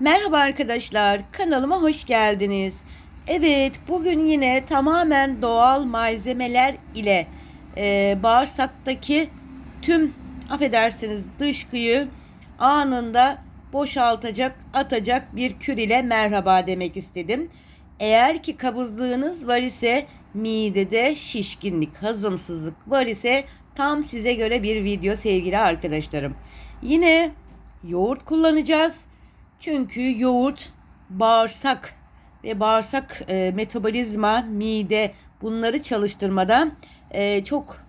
Merhaba arkadaşlar, kanalıma hoş geldiniz. Evet, bugün yine tamamen doğal malzemeler ile e, bağırsaktaki tüm affedersiniz dışkıyı anında boşaltacak, atacak bir kür ile merhaba demek istedim. Eğer ki kabızlığınız var ise midede şişkinlik, hazımsızlık var ise tam size göre bir video sevgili arkadaşlarım. Yine yoğurt kullanacağız. Çünkü yoğurt bağırsak ve bağırsak e, metabolizma, mide bunları çalıştırmada e, çok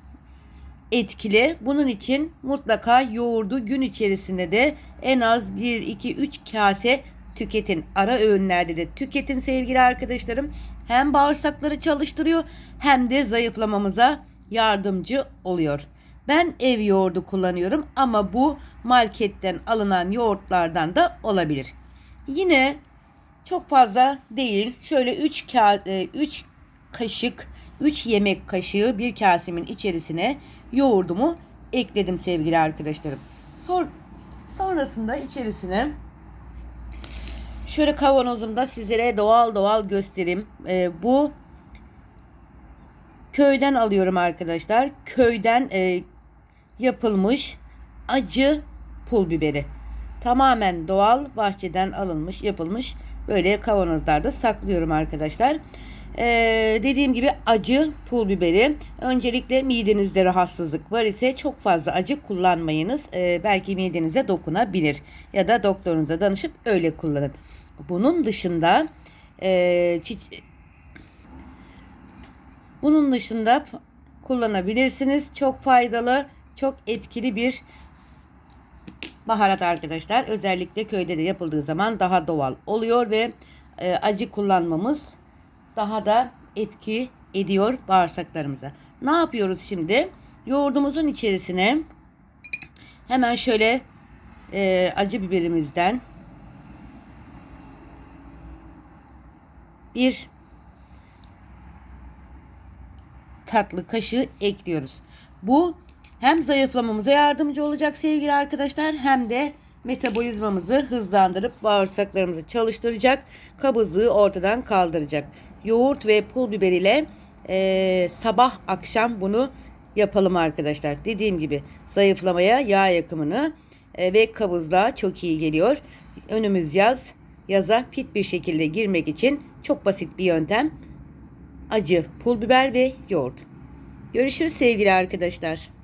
etkili. Bunun için mutlaka yoğurdu gün içerisinde de en az 1 2 3 kase tüketin. Ara öğünlerde de tüketin sevgili arkadaşlarım. Hem bağırsakları çalıştırıyor hem de zayıflamamıza yardımcı oluyor. Ben ev yoğurdu kullanıyorum ama bu marketten alınan yoğurtlardan da olabilir. Yine çok fazla değil. Şöyle 3 3 kaşık 3 yemek kaşığı bir kasemin içerisine yoğurdumu ekledim sevgili arkadaşlarım. Sor, sonrasında içerisine şöyle kavanozumda sizlere doğal doğal göstereyim. Ee, bu köyden alıyorum arkadaşlar. Köyden e, yapılmış acı pul biberi. Tamamen doğal bahçeden alınmış, yapılmış böyle kavanozlarda saklıyorum arkadaşlar. Ee, dediğim gibi acı pul biberi. Öncelikle midenizde rahatsızlık var ise çok fazla acı kullanmayınız. Ee, belki midenize dokunabilir. Ya da doktorunuza danışıp öyle kullanın. Bunun dışında e, bunun dışında kullanabilirsiniz. Çok faydalı, çok etkili bir baharat arkadaşlar. Özellikle köyde de yapıldığı zaman daha doğal oluyor ve e, acı kullanmamız daha da etki ediyor bağırsaklarımıza. Ne yapıyoruz şimdi? Yoğurdumuzun içerisine hemen şöyle e, acı biberimizden bir tatlı kaşığı ekliyoruz. Bu hem zayıflamamıza yardımcı olacak sevgili arkadaşlar hem de metabolizmamızı hızlandırıp bağırsaklarımızı çalıştıracak, kabızlığı ortadan kaldıracak. Yoğurt ve pul biber ile e, sabah akşam bunu yapalım arkadaşlar. Dediğim gibi zayıflamaya, yağ yakımını e, ve kabızlığa çok iyi geliyor. Önümüz yaz. Yaza fit bir şekilde girmek için çok basit bir yöntem. Acı, pul biber ve yoğurt. Görüşürüz sevgili arkadaşlar.